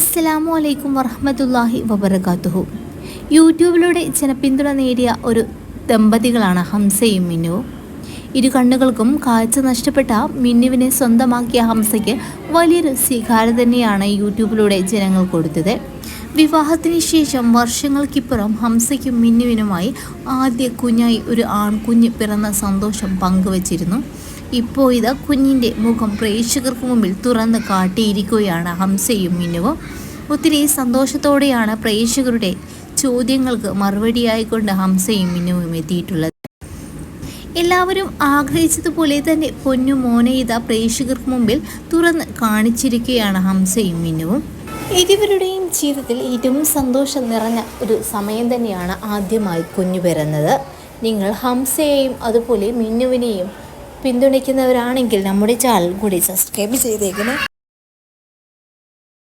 അസ്സലാമു അലൈക്കും വറഹമത്തല്ലാഹി വബർക്കാത്തുഹു യൂട്യൂബിലൂടെ ജനപിന്തുണ നേടിയ ഒരു ദമ്പതികളാണ് ഹംസയും മിന്നുവും ഇരു കണ്ണുകൾക്കും കാഴ്ച നഷ്ടപ്പെട്ട മിന്നുവിനെ സ്വന്തമാക്കിയ ഹംസയ്ക്ക് വലിയൊരു സ്വീകാരം തന്നെയാണ് യൂട്യൂബിലൂടെ ജനങ്ങൾ കൊടുത്തത്. വിവാഹത്തിന് ശേഷം വർഷങ്ങൾക്കിപ്പുറം ഹംസയ്ക്കും മിന്നുവിനുമായി ആദ്യ കുഞ്ഞായി ഒരു ആൺകുഞ്ഞ് പിറന്ന സന്തോഷം പങ്കുവച്ചിരുന്നു. ഇപ്പോൾ ഇതാ കുഞ്ഞിന്റെ മുഖം പ്രേക്ഷകർക്ക് മുമ്പിൽ തുറന്ന് കാട്ടിയിരിക്കുകയാണ് ഹംസയും മിന്നുവും. ഒത്തിരി സന്തോഷത്തോടെയാണ് പ്രേക്ഷകരുടെ ചോദ്യങ്ങൾക്ക് മറുപടിയായിക്കൊണ്ട് ഹംസയും മിന്നുവും എത്തിയിട്ടുള്ളത്. എല്ലാവരും ആഗ്രഹിച്ചതുപോലെ തന്നെ പൊന്നു മോനെ ഇതാ പ്രേക്ഷകർക്ക് മുമ്പിൽ തുറന്ന് കാണിച്ചിരിക്കുകയാണ് ഹംസയും മിന്നുവും. ഇരുവരുടെയും ജീവിതത്തിൽ ഏറ്റവും സന്തോഷം നിറഞ്ഞ ഒരു സമയം തന്നെയാണ് ആദ്യമായി കുഞ്ഞു പിറന്നത്. നിങ്ങൾ ഹംസയെയും അതുപോലെ മിന്നുവിനെയും പിന്തുണയ്ക്കുന്നവരാണെങ്കിൽ നമ്മുടെ ചാനൽ കൂടി സബ്സ്ക്രൈബ് ചെയ്തേക്കണം.